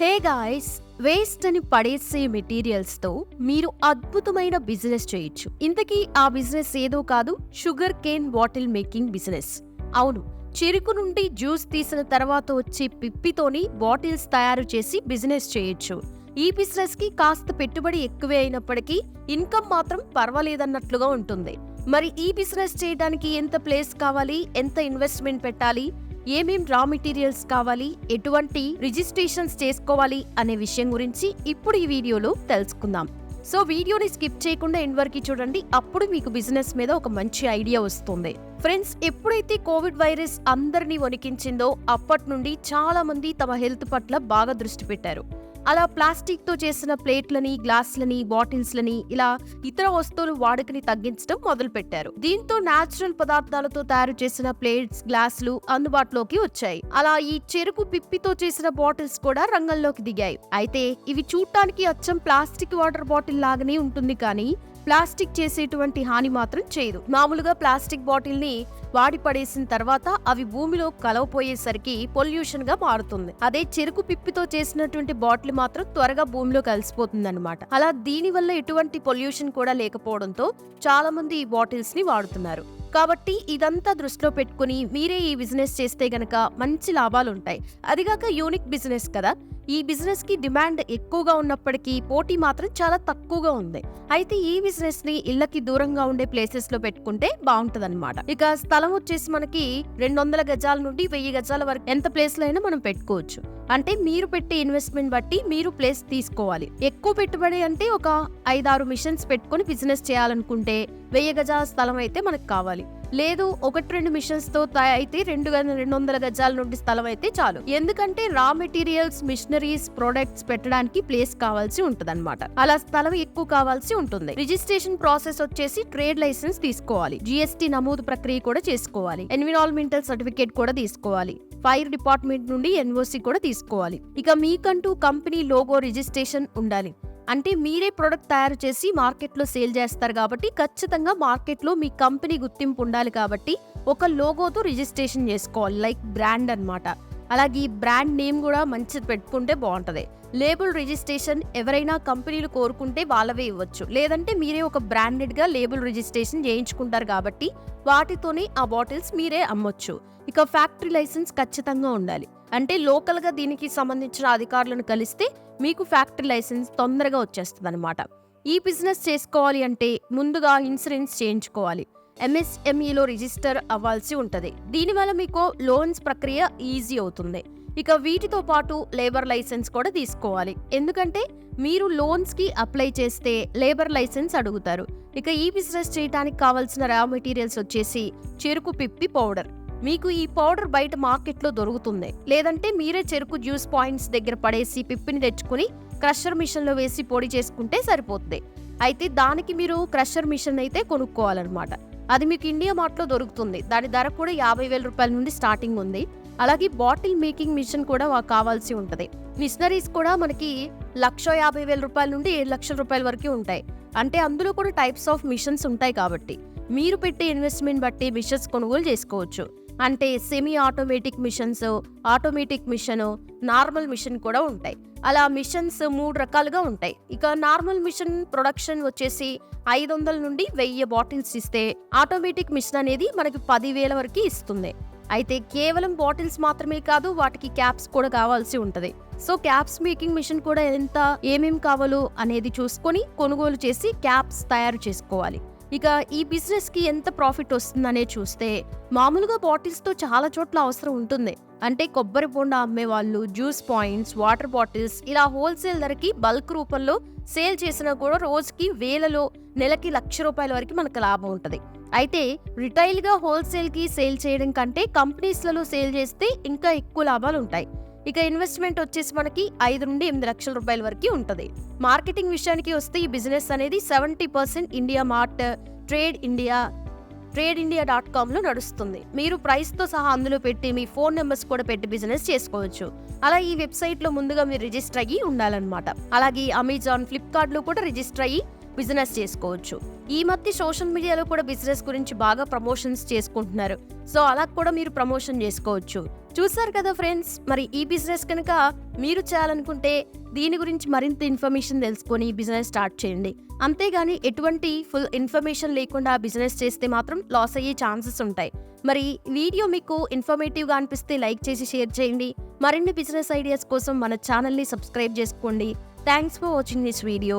Hey guys waste అని పడేసే మెటీరియల్స్తో మీరు అద్భుతమైన బిజినెస్ చేయొచ్చు. ఇంతకీ ఆ బిజినెస్ ఏదో కాదు sugar cane bottle making business. అవును చెరుకు నుండి జ్యూస్ తీసిన తర్వాత వచ్చే పిప్పితోని బాటిల్స్ తయారు చేసి బిజినెస్ చేయొచ్చు. ఈ బిజినెస్కి కాస్త పెట్టుబడి ఎక్కువే అయినప్పటికీ ఇన్కమ్ మాత్రం పర్వాలేదన్నట్లుగా ఉంటుంది. మరి ఈ బిజినెస్ చేయడానికి ఎంత ప్లేస్ కావాలి? ఎంత ఇన్వెస్ట్మెంట్ పెట్టాలి? ఏమేం రా మెటీరియల్స్ కావాలి? ఎటువంటి రిజిస్ట్రేషన్స్ చేసుకోవాలి? అనే విషయం గురించి ఇప్పుడు ఈ వీడియోలో తెలుసుకుందాం. సో వీడియోని స్కిప్ చేయకుండా ఎండ్ వరకు చూడండి. అప్పుడు మీకు బిజినెస్ మీద ఒక మంచి ఐడియా వస్తుంది. ఫ్రెండ్స్ ఎప్పుడైతే కోవిడ్ వైరస్ అందరినీ వణికించిందో అప్పటి నుండి చాలా మంది తమ హెల్త్ పట్ల బాగా దృష్టి పెట్టారు. అలా ప్లాస్టిక్తో చేసిన ప్లేట్లని గ్లాసులని బాటిల్స్లని ఇలా ఇతర వస్తువులు వాడుకని తగ్గించడం మొదలుపెట్టారు. దీంతో నాచురల్ పదార్థాలతో తయారు చేసిన ప్లేట్స్ గ్లాసులు అందుబాటులోకి వచ్చాయి. అలా ఈ చెరుకు పిప్పితో చేసిన బాటిల్స్ కూడా రంగంలోకి దిగాయి. అయితే ఇవి చూడటానికి అచ్చం ప్లాస్టిక్ వాటర్ బాటిల్ లాగానే ఉంటుంది కానీ ప్లాస్టిక్ చేసేటువంటి హాని మాత్రం చేయదు. మామూలుగా ప్లాస్టిక్ బాటిల్ని వాడి పడేసిన తర్వాత అవి భూమిలో కలవపోయేసరికి పొల్యూషన్గా మారుతుంది. అదే చెరుకు పిప్పితో చేసినటువంటి బాటిల్ మాత్రం త్వరగా భూమిలో కలిసిపోతుంది అనమాట అలా దీని వల్ల ఎటువంటి పొల్యూషన్ కూడా లేకపోవడంతో చాలా మంది ఈ బాటిల్స్ని వాడుతున్నారు. కాబట్టి ఇదంతా దృష్టిలో పెట్టుకుని మీరే ఈ బిజినెస్ చేస్తే గనక మంచి లాభాలు ఉంటాయి అదిగాక యూనిక్ బిజినెస్ కదా. ఈ బిజినెస్కి డిమాండ్ ఎక్కువగా ఉన్నప్పటికీ పోటీ మాత్రం చాలా తక్కువగా ఉంది. అయితే ఈ బిజినెస్ని ఇళ్ళకి దూరంగా ఉండే ప్లేసెస్లో పెట్టుకుంటే బాగుంటది ఇక స్థలం వచ్చేసి మనకి రెండు వందల గజాల నుండి వెయ్యి గజాల వరకు ఎంత ప్లేస్లో అయినా మనం పెట్టుకోవచ్చు. అంటే మీరు పెట్టే ఇన్వెస్ట్మెంట్ బట్టి మీరు ప్లేస్ తీసుకోవాలి. ఎక్కువ పెట్టుబడి అంటే ఒక ఐదారు మిషన్స్ పెట్టుకొని బిజినెస్ చేయాలనుకుంటే వెయ్యి గజాల స్థలం అయితే మనకు కావాలి. లేదు ఒకటి రెండు మిషన్స్తో అయితే రెండు రెండు వందల గజాల నుండి స్థలం అయితే చాలు. ఎందుకంటే రా మెటీరియల్స్ మిషనరీస్ ప్రొడక్ట్స్ పెట్టడానికి ప్లేస్ కావాల్సి ఉంటది అలా స్థలం ఎక్కువ కావాల్సి ఉంటుంది. రిజిస్ట్రేషన్ ప్రాసెస్ వచ్చేసి ట్రేడ్ లైసెన్స్ తీసుకోవాలి. జిఎస్టి నమోదు ప్రక్రియ కూడా చేసుకోవాలి. ఎన్విరాన్మెంటల్ సర్టిఫికేట్ కూడా తీసుకోవాలి. ఫైర్ డిపార్ట్మెంట్ నుండి ఎన్ఓసి కూడా తీసుకోవాలి. ఇక మీకంటూ కంపెనీ లోగో రిజిస్ట్రేషన్ ఉండాలి. అంటే మీరే ప్రొడక్ట్ తయారు చేసి మార్కెట్లో సేల్ చేస్తారు కాబట్టి ఖచ్చితంగా మార్కెట్లో మీ కంపెనీ గుర్తింపు ఉండాలి కాబట్టి ఒక లోగోతో రిజిస్ట్రేషన్ చేసుకోవాలి లైక్ బ్రాండ్ అన్నమాట. అలాగే ఈ బ్రాండ్ నేమ్ కూడా మంచిది పెట్టుకుంటే బాగుంటుంది. లేబుల్ రిజిస్ట్రేషన్ ఎవరైనా కంపెనీలు కోరుకుంటే వాళ్ళవే ఇవ్వచ్చు. లేదంటే మీరే ఒక బ్రాండెడ్గా లేబుల్ రిజిస్ట్రేషన్ చేయించుకుంటారు కాబట్టి వాటితోనే ఆ బాటిల్స్ మీరే అమ్మొచ్చు. ఇక ఫ్యాక్టరీ లైసెన్స్ ఖచ్చితంగా ఉండాలి. అంటే లోకల్గా దీనికి సంబంధించిన అధికారులను కలిస్తే మీకు ఫ్యాక్టరీ లైసెన్స్ తొందరగా వచ్చేస్తుంది అనమాట ఈ బిజినెస్ చేసుకోవాలి అంటే ముందుగా ఇన్సూరెన్స్ చేయించుకోవాలి. ఎంఎస్ఎంఈలో రిజిస్టర్ అవ్వాల్సి ఉంటుంది. దీనివల్ల మీకు లోన్స్ ప్రక్రియ ఈజీ అవుతుంది. ఇక వీటితో పాటు లేబర్ లైసెన్స్ కూడా తీసుకోవాలి. ఎందుకంటే మీరు లోన్స్కి అప్లై చేస్తే లేబర్ లైసెన్స్ అడుగుతారు. ఇక ఈ బిజినెస్ చేయడానికి కావాల్సిన రా మెటీరియల్స్ వచ్చేసి చెరుకు పిప్పి పౌడర్. మీకు ఈ పౌడర్ బయట మార్కెట్లో దొరుకుతుంది. లేదంటే మీరే చెరుకు జ్యూస్ పాయింట్స్ దగ్గర పడేసి పిప్పిని తెచ్చుకుని క్రషర్ మిషన్లో వేసి పొడి చేసుకుంటే సరిపోతుంది అయితే దానికి మీరు క్రషర్ మిషన్ అయితే కొనుక్కోవాలన్నమాట. అది మీకు ఇండియా మార్ట్లో దొరుకుతుంది. దాని ధర కూడా యాభై వేల రూపాయల నుండి స్టార్టింగ్ ఉంది. అలాగే బాటిల్ మేకింగ్ మిషన్ కూడా మాకు కావాల్సి ఉంటుంది. మిషనరీస్ కూడా మనకి లక్ష యాభై వేల రూపాయల నుండి ఏడు లక్షల రూపాయల వరకు ఉంటాయి. అంటే అందులో కూడా టైప్స్ ఆఫ్ మిషన్స్ ఉంటాయి కాబట్టి మీరు పెట్టే ఇన్వెస్ట్మెంట్ బట్టి మిషన్స్ కొనుగోలు చేసుకోవచ్చు. అంటే semi automatic machines automatic machine normal machine కూడా ఉంటాయి. అలా మిషన్స్ మూడు రకాలుగా ఉంటాయి. ఇక నార్మల్ మిషన్ ప్రొడక్షన్ వచ్చేసి ఐదు వందల నుండి వెయ్యి బాటిల్స్ ఇస్తే ఆటోమేటిక్ మిషన్ అనేది మనకి పదివేల వరకు ఇస్తుంది. అయితే కేవలం బాటిల్స్ మాత్రమే కాదు వాటికి క్యాప్స్ కూడా కావాల్సి ఉంటుంది. సో క్యాప్స్ మేకింగ్ మిషన్ కూడా ఎంత ఏమేం కావాలో అనేది చూసుకొని కొనుగోలు చేసి క్యాప్స్ తయారు చేసుకోవాలి. ఇక ఈ బిజినెస్కి ఎంత ప్రాఫిట్ వస్తుందనే చూస్తే మామూలుగా బాటిల్స్తో చాలా చోట్ల అవసరం ఉంటుంది. అంటే కొబ్బరి బొండ అమ్మే వాళ్ళు జ్యూస్ పాయింట్స్ వాటర్ బాటిల్స్ ఇలా హోల్సేల్ ధరకి బల్క్ రూపంలో సేల్ చేసినా కూడా రోజుకి వేలలో నెలకి లక్ష రూపాయల వరకు మనకు లాభం ఉంటుంది. అయితే రిటైల్గా హోల్సేల్కి సేల్ చేయడం కంటే కంపెనీస్లలో సేల్ చేస్తే ఇంకా ఎక్కువ లాభాలు ఉంటాయి. ఇక ఇన్వెస్ట్మెంట్ వచ్చేసి మనకి ఐదు నుండి ఎనిమిది లక్షల రూపాయల వరకు ఉంటుంది. మార్కెటింగ్ విషయానికి వస్తే ఈ బిజినెస్ అనేది seventy percent India mart trade India trade India dot కామ్లో నడుస్తుంది. మీరు ప్రైస్తో సహా అందులో పెట్టి మీ ఫోన్ నెంబర్స్ కూడా పెట్టి బిజినెస్ చేసుకోవచ్చు. అలా ఈ వెబ్సైట్లో ముందుగా మీరు రిజిస్టర్ అయ్యి ఉండాలన్నమాట. అలాగే అమెజాన్ ఫ్లిప్కార్ట్లో కూడా రిజిస్టర్ అయ్యి బిజినెస్ చేసుకోవచ్చు. ఈ మధ్య సోషల్ మీడియాలో కూడా బిజినెస్ గురించి బాగా ప్రమోషన్స్ చేసుకుంటున్నారు. సో అలా కూడా మీరు ప్రమోషన్ చేసుకోవచ్చు. చూసారు కదా ఫ్రెండ్స్ మరి ఈ బిజినెస్ కనుక మీరు చేయాలనుకుంటే దీని గురించి మరింత ఇన్ఫర్మేషన్ తెలుసుకొని బిజినెస్ స్టార్ట్ చేయండి. అంతేగాని ఎటువంటి ఫుల్ ఇన్ఫర్మేషన్ లేకుండా బిజినెస్ చేస్తే మాత్రం లాస్ అయ్యే ఛాన్సెస్ ఉంటాయి. మరి వీడియో మీకు ఇన్ఫర్మేటివ్గా అనిపిస్తే లైక్ చేసి షేర్ చేయండి. మరిన్ని బిజినెస్ ఐడియాస్ కోసం మన ఛానల్ని సబ్స్క్రైబ్ చేసుకోండి. Thanks for watching this video.